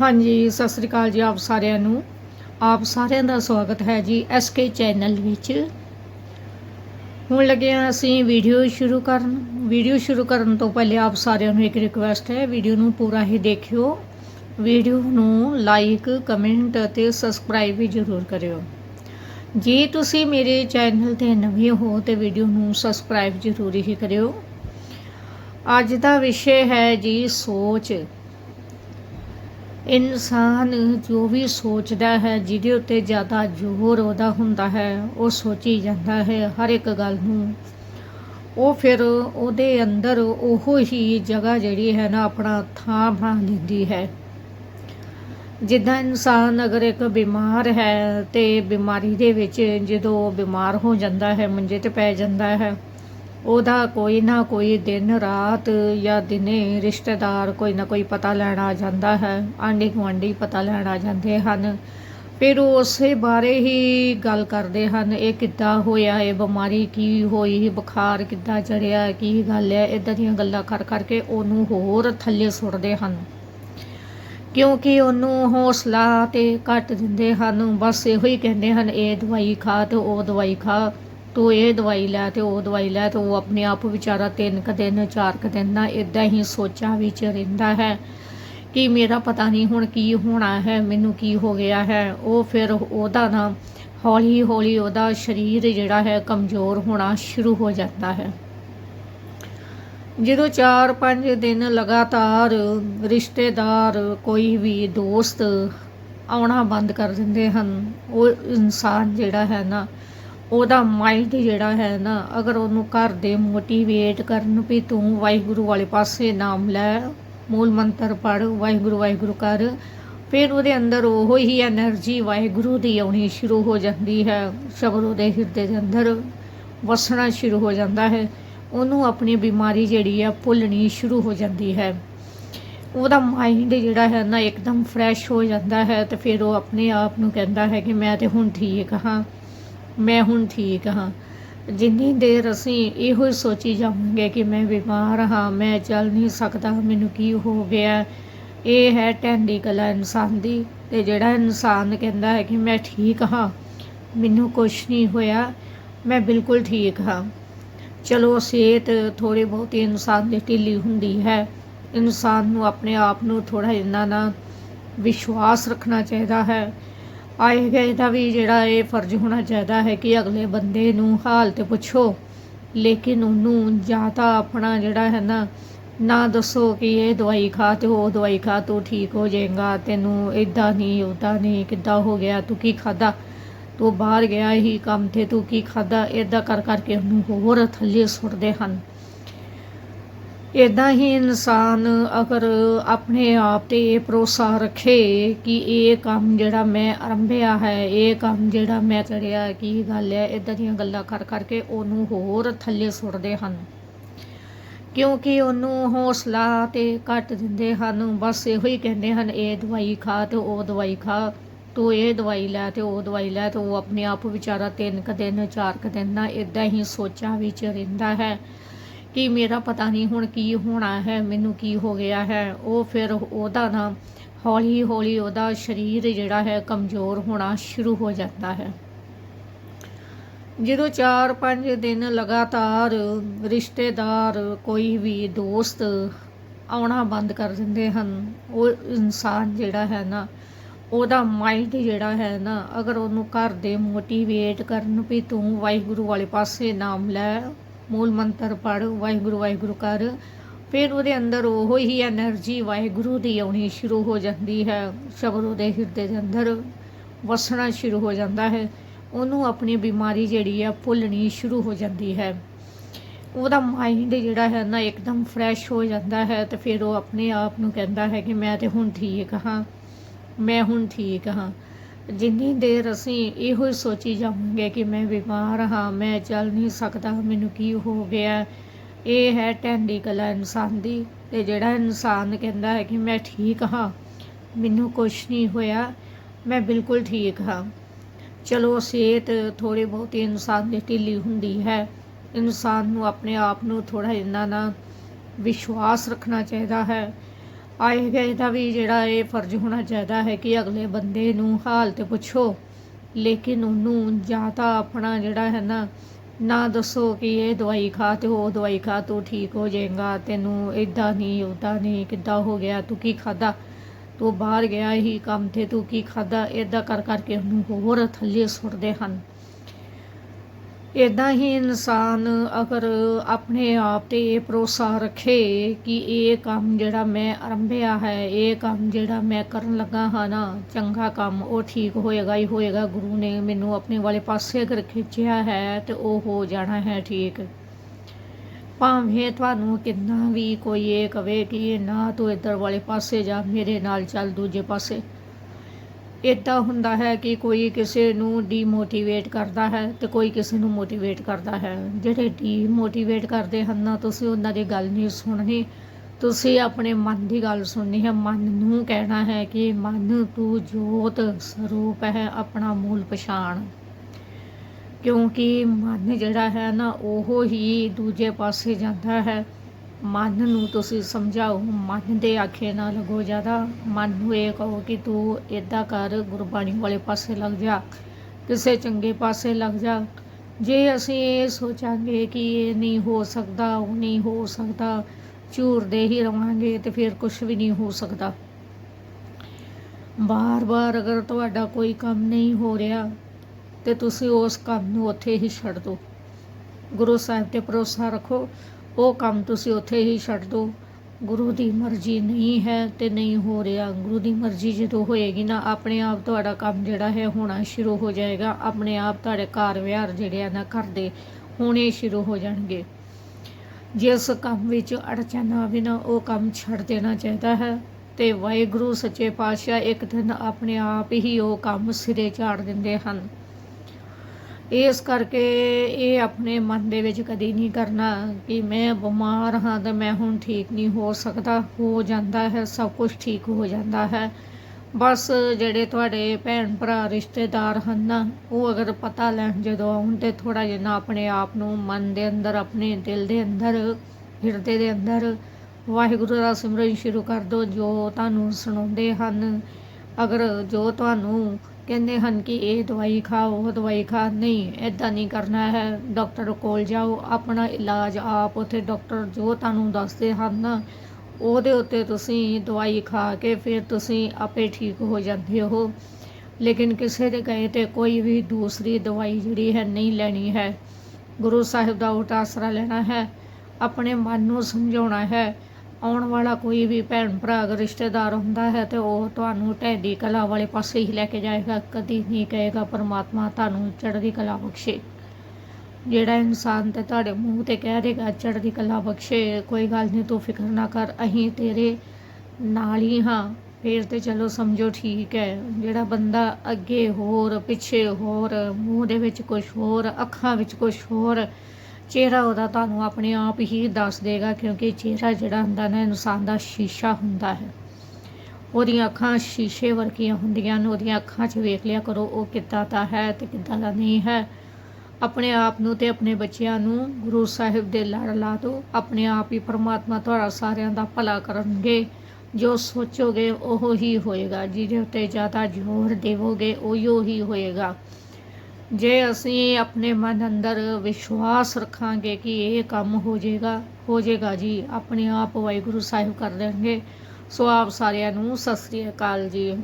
ਹਾਂਜੀ, ਸਤਿ ਸ੍ਰੀ ਅਕਾਲ ਜੀ ਆਪ ਸਾਰਿਆਂ ਨੂੰ। ਆਪ ਸਾਰਿਆਂ ਦਾ ਸਵਾਗਤ ਹੈ ਜੀ ਐਸ ਕੇ ਚੈਨਲ ਵਿੱਚ। ਹੁਣ ਲੱਗੇ ਹਾਂ ਅਸੀਂ ਵੀਡੀਓ ਸ਼ੁਰੂ ਕਰਨ। ਵੀਡੀਓ ਸ਼ੁਰੂ ਕਰਨ ਤੋਂ ਪਹਿਲੇ ਆਪ ਸਾਰਿਆਂ ਨੂੰ ਇੱਕ ਰਿਕੁਐਸਟ ਹੈ, ਵੀਡੀਓ ਨੂੰ ਪੂਰਾ ਹੀ ਦੇਖਿਓ। ਵੀਡੀਓ ਨੂੰ ਲਾਈਕ ਕਮੈਂਟ ਅਤੇ ਸਬਸਕ੍ਰਾਈਬ ਵੀ ਜ਼ਰੂਰ ਕਰਿਓ। ਜੇ ਤੁਸੀਂ ਮੇਰੇ ਚੈਨਲ ਤੇ ਨਵੇਂ ਹੋ ਤੇ ਵੀਡੀਓ ਨੂੰ ਸਬਸਕ੍ਰਾਈਬ ਜ਼ਰੂਰ ਹੀ ਕਰਿਓ। ਅੱਜ ਦਾ ਵਿਸ਼ੇ ਹੈ ਜੀ ਸੋਚ। ਇਨਸਾਨ ਜੋ ਵੀ ਸੋਚਦਾ ਹੈ, ਜਿਹਦੇ ਉੱਤੇ ਜ਼ਿਆਦਾ ਜ਼ੋਰ ਉਹਦਾ ਹੁੰਦਾ ਹੈ, ਉਹ ਸੋਚੀ ਜਾਂਦਾ ਹੈ ਹਰ ਇੱਕ ਗੱਲ ਨੂੰ। ਉਹ ਫਿਰ ਉਹਦੇ ਅੰਦਰ ਉਹੋ ਹੀ ਜਗ੍ਹਾ ਜਿਹੜੀ ਹੈ ਨਾ, ਆਪਣਾ ਥਾਂ ਬਣਾ ਲੈਂਦੀ ਹੈ। ਜਿੱਦਾਂ ਇਨਸਾਨ ਅਗਰ ਇੱਕ ਬਿਮਾਰ ਹੈ ਤੇ ਬਿਮਾਰੀ ਦੇ ਵਿੱਚ ਜਦੋਂ ਬਿਮਾਰ ਹੋ ਜਾਂਦਾ ਹੈ, ਮੰਜੇ ਤੇ ਪੈ ਜਾਂਦਾ ਹੈ ਉਹਦਾ ਕੋਈ ਨਾ ਕੋਈ ਦਿਨ, ਰਾਤ ਜਾਂ ਦਿਨੇ ਰਿਸ਼ਤੇਦਾਰ ਕੋਈ ਨਾ ਕੋਈ ਪਤਾ ਲੈਣ ਆ ਜਾਂਦਾ ਹੈ, ਆਂਢੀ ਗੁਆਂਢੀ ਪਤਾ ਲੈਣ ਆ ਜਾਂਦੇ ਹਨ। ਫਿਰ ਉਹ ਉਸੇ ਬਾਰੇ ਹੀ ਗੱਲ ਕਰਦੇ ਹਨ, ਇਹ ਕਿੱਦਾਂ ਹੋਇਆ, ਇਹ ਬਿਮਾਰੀ ਕੀ ਹੋਈ, ਬੁਖਾਰ ਕਿੱਦਾਂ ਚੜਿਆ, ਕੀ ਗੱਲ ਹੈ? ਇਦਾਂ ਦੀਆਂ ਗੱਲਾਂ ਕਰ ਕਰਕੇ ਉਹਨੂੰ ਹੋਰ ਥੱਲੇ ਸੁੱਟਦੇ ਹਨ। ਕਿਉਂਕਿ ਉਹਨੂੰ ਹੌਸਲਾ ਤੇ ਘੱਟ ਦਿੰਦੇ ਹਨ, ਬਸ ਇਹੋ ਹੀ ਕਹਿੰਦੇ ਹਨ, ਇਹ ਦਵਾਈ ਖਾ ਤੇ ਉਹ ਦਵਾਈ ਖਾ। ਤੂੰ ਇਹ ਦਵਾਈ ਲੈ ਤੇ ਉਹ ਦਵਾਈ ਲੈ ਤੇ ਉਹ ਆਪਣੇ ਆਪ ਵਿਚਾਰਾ ਤਿੰਨ ਕੁ ਦਿਨ, ਚਾਰ ਕੁ ਦਿਨ ਨਾ ਇਦਾਂ ਹੀ ਸੋਚਾਂ ਵਿੱਚ ਰਹਿੰਦਾ ਹੈ ਕਿ ਮੇਰਾ ਪਤਾ ਨਹੀਂ ਹੁਣ ਕੀ ਹੋਣਾ ਹੈ, ਮੈਨੂੰ ਕੀ ਹੋ ਗਿਆ ਹੈ। ਉਹ ਫਿਰ ਉਹਦਾ ਨਾ ਹੌਲੀ ਹੌਲੀ ਉਹਦਾ ਸਰੀਰ ਜਿਹੜਾ ਹੈ ਕਮਜ਼ੋਰ ਹੋਣਾ ਸ਼ੁਰੂ ਹੋ ਜਾਂਦਾ ਹੈ। ਜਦੋਂ 4-5 ਦਿਨ ਲਗਾਤਾਰ ਰਿਸ਼ਤੇਦਾਰ, ਕੋਈ ਵੀ ਦੋਸਤ ਆਉਣਾ ਬੰਦ ਕਰ ਦਿੰਦੇ ਹਨ, ਉਹ ਇਨਸਾਨ ਜਿਹੜਾ ਹੈ ਨਾ ਉਹਦਾ ਮਾਈਂਡ ਜਿਹੜਾ ਹੈ ਨਾ, ਅਗਰ ਉਹਨੂੰ ਘਰ ਦੇ ਮੋਟੀਵੇਟ ਕਰਨ ਵੀ ਤੂੰ ਵਾਹਿਗੁਰੂ ਵਾਲੇ ਪਾਸੇ ਨਾਮ ਲੈ, ਮੂਲ ਮੰਤਰ ਪੜ ਵਾਹਿਗੁਰੂ ਵਾਹਿਗੁਰੂ ਕਰ, ਫਿਰ ਉਹਦੇ ਅੰਦਰ ਉਹ ਹੀ એનર્ਜੀ ਵਾਹਿਗੁਰੂ ਦੀ ਆਉਣੀ ਸ਼ੁਰੂ ਹੋ ਜਾਂਦੀ ਹੈ। ਸ਼ਬਦ ਉਹਦੇ ਹਿਰਦੇ ਦੇ ਅੰਦਰ ਵਸਣਾ ਸ਼ੁਰੂ ਹੋ ਜਾਂਦਾ ਹੈ। ਉਹਨੂੰ ਆਪਣੀ ਬਿਮਾਰੀ ਜਿਹੜੀ ਆ, ਭੁੱਲਣੀ ਸ਼ੁਰੂ ਹੋ ਜਾਂਦੀ ਹੈ। ਉਹਦਾ ਮਾਈਂਡ ਜਿਹੜਾ ਹੈ ਨਾ, ਇੱਕਦਮ ਫਰੈਸ਼ ਹੋ ਜਾਂਦਾ ਹੈ ਤੇ ਫਿਰ ਉਹ ਆਪਣੇ ਆਪ ਨੂੰ ਕਹਿੰਦਾ ਹੈ ਕਿ ਮੈਂ ਤੇ ਹੁਣ ਠੀਕ ਹਾਂ। ਮੈਂ ਹੁਣ ਠੀਕ ਹਾਂ। ਜਿੰਨੀ ਦੇਰ ਅਸੀਂ ਇਹੋ ਹੀ ਸੋਚੀ ਜਾਵਾਂਗੇ ਕਿ ਮੈਂ ਬਿਮਾਰ ਹਾਂ, ਮੈਂ ਚੱਲ ਨਹੀਂ ਸਕਦਾ, ਮੈਨੂੰ ਕੀ ਹੋ ਗਿਆ, ਇਹ ਹੈ ਟੈਂਡੀ ਕਲਾ ਇਨਸਾਨ ਦੀ ਤੇ ਜਿਹੜਾ ਇਨਸਾਨ ਕਹਿੰਦਾ ਹੈ ਕਿ ਮੈਂ ਠੀਕ ਹਾਂ, ਮੈਨੂੰ ਕੁਝ ਨਹੀਂ ਹੋਇਆ, ਮੈਂ ਬਿਲਕੁਲ ਠੀਕ ਹਾਂ। ਚਲੋ, ਸਿਹਤ ਥੋੜੀ ਬਹੁਤੀ ਇਨਸਾਨ ਦੀ ਢਿੱਲੀ ਹੁੰਦੀ ਹੈ। ਇਨਸਾਨ ਨੂੰ ਆਪਣੇ ਆਪ ਨੂੰ ਥੋੜਾ ਇੰਨਾ ਨਾ ਵਿਸ਼ਵਾਸ ਰੱਖਣਾ ਚਾਹੀਦਾ ਹੈ। ਆਏ ਗਏ ਦਾ ਵੀ ਜਿਹੜਾ ਇਹ ਫਰਜ਼ ਹੋਣਾ ਚਾਹੀਦਾ ਹੈ ਕਿ ਅਗਲੇ ਬੰਦੇ ਨੂੰ ਹਾਲ ਤੇ ਪੁੱਛੋ। ਲੇਕਿਨ ਉਹਨੂੰ ਜਾਂ ਤਾਂ ਆਪਣਾ ਜਿਹੜਾ ਹੈ ਨਾ ਨਾ ਦੱਸੋ ਕਿ ਇਹ ਦਵਾਈ ਖਾ ਤੇ ਉਹ ਦਵਾਈ ਖਾ ਤੂੰ ਠੀਕ ਹੋ ਜਾਏਗਾ, ਤੈਨੂੰ ਇਦਾਂ ਨਹੀਂ ਉਦਾਂ ਨਹੀਂ, ਕਿੱਦਾਂ ਹੋ ਗਿਆ, ਤੂੰ ਕੀ ਖਾਦਾ ਤੂੰ ਬਾਹਰ ਗਿਆ ਹੀ ਕੰਮ ਤੇ ਤੂੰ ਕੀ ਖਾਦਾ ਇਦਾਂ ਕਰ ਕਰਕੇ ਉਹਨੂੰ ਹੋਰ ਥੱਲੇ ਸੁੱਟਦੇ ਹਨ। ਇਦਾਂ ਹੀ ਇਨਸਾਨ ਅਗਰ ਆਪਣੇ ਆਪ ਤੇ ਭਰੋਸਾ ਰੱਖੇ ਕਿ ਇਹ ਕੰਮ ਜਿਹੜਾ ਮੈਂ ਆਰੰਭਿਆ ਹੈ, ਇਹ ਕੰਮ ਜਿਹੜਾ ਮੈਂ ਕਰਿਆ ਕੀ ਗੱਲ ਹੈ ਇਦਾਂ ਦੀਆਂ ਗੱਲਾਂ ਕਰ ਕਰਕੇ ਉਹਨੂੰ ਹੋਰ ਥੱਲੇ ਸੁੱਟਦੇ ਹਨ। ਕਿਉਂਕਿ ਉਹਨੂੰ ਹੌਸਲਾ ਤੇ ਘੱਟ ਦਿੰਦੇ ਹਨ, ਬਸ ਇਹੋ ਹੀ ਕਹਿੰਦੇ ਹਨ, ਇਹ ਦਵਾਈ ਖਾ ਤੇ ਉਹ ਦਵਾਈ ਖਾ, ਤੂੰ ਇਹ ਦਵਾਈ ਲੈ ਤੇ ਉਹ ਦਵਾਈ ਲੈ ਤੇ ਉਹ ਆਪਣੇ ਆਪ ਵਿਚਾਰਾ ਤਿੰਨ ਕੁ ਦਿਨ, ਚਾਰ ਕੁ ਦਿਨ ਨਾ ਇਦਾਂ ਹੀ ਸੋਚਾਂ ਵਿੱਚ ਰਹਿੰਦਾ ਹੈ। ਕਿ ਮੇਰਾ ਪਤਾ ਨਹੀਂ ਹੁਣ ਕੀ ਹੋਣਾ ਹੈ, ਮੈਨੂੰ ਕੀ ਹੋ ਗਿਆ ਹੈ। ਉਹ ਫਿਰ ਉਹਦਾ ਨਾ ਹੌਲੀ ਹੌਲੀ ਉਹਦਾ ਸਰੀਰ ਜਿਹੜਾ ਹੈ ਕਮਜ਼ੋਰ ਹੋਣਾ ਸ਼ੁਰੂ ਹੋ ਜਾਂਦਾ ਹੈ। ਜਦੋਂ 4-5 ਦਿਨ ਲਗਾਤਾਰ ਰਿਸ਼ਤੇਦਾਰ, ਕੋਈ ਵੀ ਦੋਸਤ ਆਉਣਾ ਬੰਦ ਕਰ ਦਿੰਦੇ ਹਨ, ਉਹ ਇਨਸਾਨ ਜਿਹੜਾ ਹੈ ਨਾ, ਉਹਦਾ ਮਾਈਂਡ ਜਿਹੜਾ ਹੈ ਨਾ, ਅਗਰ ਉਹਨੂੰ ਘਰ ਦੇ ਮੋਟੀਵੇਟ ਕਰਨ ਵੀ ਤੂੰ ਵਾਹਿਗੁਰੂ ਵਾਲੇ ਪਾਸੇ ਨਾਮ ਲੈ ਮੂਲ ਮੰਤਰ ਪੜ ਵਾਹਿਗੁਰੂ ਵਾਹਿਗੁਰੂ ਕਰ। ਫਿਰ ਉਹਦੇ ਅੰਦਰ ਉਹ ਹੀ એનર્ਜੀ ਵਾਹਿਗੁਰੂ ਦੀ ਆਉਣੀ ਸ਼ੁਰੂ ਹੋ ਜਾਂਦੀ ਹੈ। ਸ਼ਬਦ ਉਹਦੇ ਹਿਰਦੇ ਦੇ ਅੰਦਰ ਵਸਣਾ ਸ਼ੁਰੂ ਹੋ ਜਾਂਦਾ ਹੈ। ਉਹਨੂੰ ਆਪਣੀ ਬਿਮਾਰੀ ਜਿਹੜੀ ਆ ਭੁੱਲਣੀ ਸ਼ੁਰੂ ਹੋ ਜਾਂਦੀ ਹੈ। ਉਹਦਾ ਮਾਈਂਡ ਜਿਹੜਾ ਹੈ ਨਾ ਇੱਕਦਮ ਫਰੈਸ਼ ਹੋ ਜਾਂਦਾ ਹੈ ਤੇ ਫਿਰ ਉਹ ਆਪਣੇ ਆਪ ਨੂੰ ਕਹਿੰਦਾ ਹੈ ਕਿ ਮੈਂ ਤੇ ਹੁਣ ਠੀਕ ਹਾਂ। ਮੈਂ ਹੁਣ ਠੀਕ ਹਾਂ। ਜਿੰਨੀ ਦੇਰ ਅਸੀਂ ਇਹੋ ਹੀ ਸੋਚੀ ਜਾਵਾਂਗੇ ਕਿ ਮੈਂ ਬਿਮਾਰ ਹਾਂ, ਮੈਂ ਚੱਲ ਨਹੀਂ ਸਕਦਾ, ਮੈਨੂੰ ਕੀ ਹੋ ਗਿਆ, ਇਹ ਹੈ ਟੈਂਡੀ ਕਲਾ ਇਨਸਾਨ ਦੀ ਤੇ ਜਿਹੜਾ ਇਨਸਾਨ ਕਹਿੰਦਾ ਹੈ ਕਿ ਮੈਂ ਠੀਕ ਹਾਂ, ਮੈਨੂੰ ਕੁਝ ਨਹੀਂ ਹੋਇਆ, ਮੈਂ ਬਿਲਕੁਲ ਠੀਕ ਹਾਂ। ਚਲੋ, ਸਿਹਤ ਥੋੜੀ ਬਹੁਤੀ ਇਨਸਾਨ ਦੀ ਢਿੱਲੀ ਹੁੰਦੀ ਹੈ, ਇਨਸਾਨ ਨੂੰ ਆਪਣੇ ਆਪ ਨੂੰ ਥੋੜਾ ਇੰਨਾ ਨਾ ਵਿਸ਼ਵਾਸ ਰੱਖਣਾ ਚਾਹੀਦਾ ਹੈ। ਆਏ ਗਏ ਦਾ ਵੀ ਜਿਹੜਾ ਇਹ ਫਰਜ਼ ਹੋਣਾ ਚਾਹੀਦਾ ਹੈ ਕਿ ਅਗਲੇ ਬੰਦੇ ਨੂੰ ਹਾਲ ਤੇ ਪੁੱਛੋ। ਲੇਕਿਨ ਉਹਨੂੰ ਜਾਂ ਤਾਂ ਆਪਣਾ ਜਿਹੜਾ ਹੈ ਨਾ ਨਾ ਦੱਸੋ ਕਿ ਇਹ ਦਵਾਈ ਖਾ ਤੇ ਉਹ ਦਵਾਈ ਖਾ, ਤੂੰ ਠੀਕ ਹੋ ਜਾਏਗਾ, ਤੈਨੂੰ ਇਦਾਂ ਨਹੀਂ ਉਦਾਂ ਨਹੀਂ, ਕਿੱਦਾਂ ਹੋ ਗਿਆ, ਤੂੰ ਕੀ ਖਾਦਾ ਤੂੰ ਬਾਹਰ ਗਿਆ ਹੀ ਕੰਮ ਤੇ ਤੂੰ ਕੀ ਖਾਦਾ ਇਦਾਂ ਕਰ ਕਰਕੇ ਉਹਨੂੰ ਹੋਰ ਥੱਲੇ ਸੁੱਟਦੇ ਹਨ। ਇਦਾਂ ਹੀ ਇਨਸਾਨ ਅਗਰ ਆਪਣੇ ਆਪ ਤੇ ਇਹ ਭਰੋਸਾ ਰੱਖੇ ਕਿ ਇਹ ਕੰਮ ਜਿਹੜਾ ਮੈਂ ਆਰੰਭਿਆ ਹੈ, ਇਹ ਕੰਮ ਜਿਹੜਾ ਮੈਂ ਕਰਨ ਲੱਗਾ ਹਾਂ ਨਾ, ਚੰਗਾ ਕੰਮ, ਉਹ ਠੀਕ ਹੋਏਗਾ ਹੀ ਹੋਏਗਾ। ਗੁਰੂ ਨੇ ਮੈਨੂੰ ਆਪਣੇ ਵਾਲੇ ਪਾਸੇ ਅਗਰ ਖਿੱਚਿਆ ਹੈ ਤੇ ਉਹ ਹੋ ਜਾਣਾ ਹੈ ਠੀਕ। ਭਾਵੇਂ ਤੁਹਾਨੂੰ ਕਿੰਨਾ ਵੀ ਕੋਈ ਇਹ ਕਵੇ ਕਿ ਨਾ ਤੂੰ ਇੱਧਰ ਵਾਲੇ ਪਾਸੇ ਜਾ, ਮੇਰੇ ਨਾਲ ਚੱਲ ਦੂਜੇ ਪਾਸੇ। ਇੱਦਾਂ ਹੁੰਦਾ ਹੈ ਕਿ ਕੋਈ ਕਿਸੇ ਨੂੰ ਡੀਮੋਟੀਵੇਟ ਕਰਦਾ ਹੈ ਅਤੇ ਕੋਈ ਕਿਸੇ ਨੂੰ ਮੋਟੀਵੇਟ ਕਰਦਾ ਹੈ। ਜਿਹੜੇ ਡੀਮੋਟੀਵੇਟ ਕਰਦੇ ਹਨ ਨਾ ਤੁਸੀਂ ਉਹਨਾਂ ਦੀ ਗੱਲ ਨਹੀਂ ਸੁਣਨੀ। ਤੁਸੀਂ ਆਪਣੇ ਮਨ ਦੀ ਗੱਲ ਸੁਣਨੀ ਹੈ। ਮਨ ਨੂੰ ਕਹਿਣਾ ਹੈ ਕਿ ਮਨ ਤੂੰ ਜੋਤ ਸਰੂਪ ਹੈ, ਆਪਣਾ ਮੂਲ ਪਛਾਣ। ਕਿਉਂਕਿ ਮਨ ਜਿਹੜਾ ਹੈ ਨਾ, ਉਹ ਹੀ ਦੂਜੇ ਪਾਸੇ ਜਾਂਦਾ ਹੈ। ਮਨ ਨੂੰ ਤੁਸੀਂ ਸਮਝਾਓ, ਮਨ ਦੇ ਆਖੇ ਨਾ ਲੱਗੋ ਜ਼ਿਆਦਾ। ਮਨ ਨੂੰ ਇਹ ਕਹੋ ਕਿ ਤੂੰ ਇਦਾਂ ਕਰ, ਗੁਰਬਾਣੀ ਵਾਲੇ ਪਾਸੇ ਲੱਗ ਜਾ, ਕਿਸੇ ਚੰਗੇ ਪਾਸੇ ਲੱਗ ਜਾ। ਜੇ ਅਸੀਂ ਇਹ ਸੋਚਾਂਗੇ ਕਿ ਇਹ ਨਹੀਂ ਹੋ ਸਕਦਾ, ਉਹ ਨਹੀਂ ਹੋ ਸਕਦਾ ਝੂਰਦੇ ਹੀ ਰਵਾਂਗੇ ਤੇ ਫਿਰ ਕੁਝ ਵੀ ਨਹੀਂ ਹੋ ਸਕਦਾ। ਬਾਰ-ਬਾਰ ਅਗਰ ਤੁਹਾਡਾ ਕੋਈ ਕੰਮ ਨਹੀਂ ਹੋ ਰਿਹਾ, ਤੇ ਤੁਸੀਂ ਉਸ ਕੰਮ ਨੂੰ ਉੱਥੇ ਹੀ ਛੱਡ ਦਿਓ। ਗੁਰੂ ਸਾਹਿਬ ਤੇ ਭਰੋਸਾ ਰੱਖੋ। ਉਹ ਕੰਮ ਤੁਸੀਂ ਉੱਥੇ ਹੀ ਛੱਡ ਦਿਓ। ਗੁਰੂ ਦੀ ਮਰਜ਼ੀ ਨਹੀਂ ਹੈ ਤੇ ਨਹੀਂ ਹੋ ਰਿਹਾ। ਗੁਰੂ ਦੀ ਮਰਜ਼ੀ ਜਦੋਂ ਹੋਏਗੀ ਨਾ, ਆਪਣੇ ਆਪ ਤੁਹਾਡਾ ਕੰਮ ਜਿਹੜਾ ਹੈ ਹੋਣਾ ਸ਼ੁਰੂ ਹੋ ਜਾਏਗਾ। ਆਪਣੇ ਆਪ ਤੁਹਾਡੇ ਘਰ ਵਿਹਾਰ ਜਿਹੜੇ ਆ ਨਾ ਕਰਦੇ, ਹੋਣੇ ਸ਼ੁਰੂ ਹੋ ਜਾਣਗੇ। ਜਿਸ ਕੰਮ ਵਿੱਚ ਅੜਚਨ ਆਵੇ ਨਾ, ਉਹ ਕੰਮ ਛੱਡ ਦੇਣਾ ਚਾਹੀਦਾ ਹੈ। ਤੇ ਵਾਹਿਗੁਰੂ, ਸੱਚੇ ਪਾਤਸ਼ਾਹ ਇੱਕ ਦਿਨ ਆਪਣੇ ਆਪ ਹੀ ਉਹ ਕੰਮ ਸਿਰੇ ਝਾੜ ਦਿੰਦੇ ਹਨ। ਇਸ ਕਰਕੇ ਇਹ ਆਪਣੇ ਮਨ ਦੇ ਵਿੱਚ ਕਦੀ ਨਹੀਂ ਕਰਨਾ ਕਿ ਮੈਂ ਬਿਮਾਰ ਹਾਂ ਤਾਂ ਮੈਂ ਹੁਣ ਠੀਕ ਨਹੀਂ ਹੋ ਸਕਦਾ। ਹੋ ਜਾਂਦਾ ਹੈ, ਸਭ ਕੁਝ ਠੀਕ ਹੋ ਜਾਂਦਾ ਹੈ। ਬਸ ਜਿਹੜੇ ਤੁਹਾਡੇ ਭੈਣ ਭਰਾ ਰਿਸ਼ਤੇਦਾਰ ਹਨ ਨਾ, ਉਹ ਅਗਰ ਪਤਾ ਲੈਣ ਜਦੋਂ ਆਉਣ ਤੇ ਥੋੜਾ ਜਿਹਾ ਆਪਣੇ ਆਪ ਨੂੰ ਮਨ ਦੇ ਅੰਦਰ, ਆਪਣੇ ਦਿਲ ਦੇ ਅੰਦਰ, ਹਿਰਦੇ ਦੇ ਅੰਦਰ ਵਾਹਿਗੁਰੂ ਦਾ ਸਿਮਰਨ ਸ਼ੁਰੂ ਕਰ ਦਿਓ, ਜੋ ਤੁਹਾਨੂੰ ਸੁਣਾਉਂਦੇ ਹਨ। ਅਗਰ ਜੋ ਤੁਹਾਨੂੰ ਕਹਿੰਦੇ ਹਨ ਕਿ ਇਹ ਦਵਾਈ ਖਾਓ, ਉਹ ਦਵਾਈ ਖਾ। ਨਹੀਂ ਐਦਾਂ ਨਹੀਂ ਕਰਨਾ ਹੈ। ਡਾਕਟਰ ਕੋਲ ਜਾਓ। ਆਪਣਾ ਇਲਾਜ ਆਪ ਉੱਥੇ ਡਾਕਟਰ ਜੋ ਤੁਹਾਨੂੰ ਦੱਸਦੇ ਹਨ, ਉਹਦੇ ਉੱਤੇ ਤੁਸੀਂ ਦਵਾਈ ਖਾ ਕੇ ਫਿਰ ਤੁਸੀਂ ਆਪੇ ਠੀਕ ਹੋ ਜਾਂਦੇ ਹੋ। ਲੇਕਿਨ ਕਿਸੇ ਦੇ ਗਏ ਤੇ ਕੋਈ ਵੀ ਦੂਸਰੀ ਦਵਾਈ ਜਿਹੜੀ ਹੈ ਨਹੀਂ ਲੈਣੀ ਹੈ। ਗੁਰੂ ਸਾਹਿਬ ਦਾ ਉਲਟਾ ਆਸਰਾ ਲੈਣਾ ਹੈ। ਆਪਣੇ ਮਨ ਨੂੰ ਸਮਝਾਉਣਾ ਹੈ। ਆਉਣ ਵਾਲਾ ਕੋਈ ਵੀ ਭੈਣ ਭਰਾ ਅਗਰ ਰਿਸ਼ਤੇਦਾਰ ਹੁੰਦਾ ਹੈ ਤੇ ਉਹ ਤੁਹਾਨੂੰ ਢਹਿੰਦੀ ਕਲਾ ਵਾਲੇ ਪਾਸੇ ਹੀ ਲੈ ਕੇ ਜਾਏਗਾ, ਕਦੀ ਨਹੀਂ ਕਹੇਗਾ ਪਰਮਾਤਮਾ ਤੁਹਾਨੂੰ ਚੜ੍ਹਦੀ ਕਲਾ ਬਖਸ਼ੇ। ਜਿਹੜਾ ਇਨਸਾਨ ਤੇ ਤੁਹਾਡੇ ਮੂੰਹ ਤੇ ਕਹਿ ਦੇਗਾ, ਚੜ੍ਹਦੀ ਕਲਾ ਬਖਸ਼ੇ, ਕੋਈ ਗੱਲ ਨਹੀਂ, ਤੂੰ ਫਿਕਰ ਨਾ ਕਰ, ਅਸੀਂ ਤੇਰੇ ਨਾਲ ਹੀ ਹਾਂ। ਫੇਰ ਤੇ ਚਲੋ ਸਮਝੋ ਠੀਕ ਹੈ, ਜਿਹੜਾ ਬੰਦਾ ਅੱਗੇ ਹੋਰ, ਪਿੱਛੇ ਹੋਰ, ਮੂੰਹ ਦੇ ਵਿੱਚ ਕੁਝ ਹੋਰ, ਅੱਖਾਂ ਵਿੱਚ ਕੁਝ ਹੋਰ ਚਿਹਰਾ ਉਹਦਾ ਤੁਹਾਨੂੰ ਆਪਣੇ ਆਪ ਹੀ ਦੱਸ ਦੇਗਾ ਕਿਉਂਕਿ ਚਿਹਰਾ ਜਿਹੜਾ ਹੁੰਦਾ ਨਾ, ਇਨਸਾਨ ਦਾ ਸ਼ੀਸ਼ਾ ਹੁੰਦਾ ਹੈ। ਉਹਦੀਆਂ ਅੱਖਾਂ ਸ਼ੀਸ਼ੇ ਵਰਗੀਆਂ ਹੁੰਦੀਆਂ ਨੇ ਉਹਦੀਆਂ ਅੱਖਾਂ 'ਚ ਵੇਖ ਲਿਆ ਕਰੋ, ਉਹ ਕਿੱਦਾਂ ਦਾ ਹੈ ਤੇ ਕਿੱਦਾਂ ਦਾ ਨਹੀਂ ਹੈ। ਆਪਣੇ ਆਪ ਨੂੰ ਤੇ ਆਪਣੇ ਬੱਚਿਆਂ ਨੂੰ ਗੁਰੂ ਸਾਹਿਬ ਦੇ ਲੜ ਲਾ ਦਿਓ। ਆਪਣੇ ਆਪ ਹੀ ਪਰਮਾਤਮਾ ਤੁਹਾਡਾ ਸਾਰਿਆਂ ਦਾ ਭਲਾ ਕਰਨਗੇ। ਜੋ ਸੋਚੋਗੇ, ਉਹ ਹੀ ਹੋਏਗਾ। ਜਿਹਦੇ ਉੱਤੇ ਜ਼ਿਆਦਾ ਜ਼ੋਰ ਦੇਵੋਗੇ, ਉਹੀ ਹੀ ਹੋਏਗਾ। ਜੇ ਅਸੀਂ ਆਪਣੇ ਮਨ ਅੰਦਰ ਵਿਸ਼ਵਾਸ ਰੱਖਾਂਗੇ ਕਿ ਇਹ ਕੰਮ ਹੋ ਜਾਏਗਾ ਹੋ ਜਾਏਗਾ ਜੀ। ਆਪਣੇ ਆਪ ਵਾਹਿਗੁਰੂ ਸਾਹਿਬ ਕਰ ਦੇਣਗੇ। ਸੋ ਆਪ ਸਾਰਿਆਂ ਨੂੰ ਸਤਿ ਸ੍ਰੀ ਅਕਾਲ ਜੀ।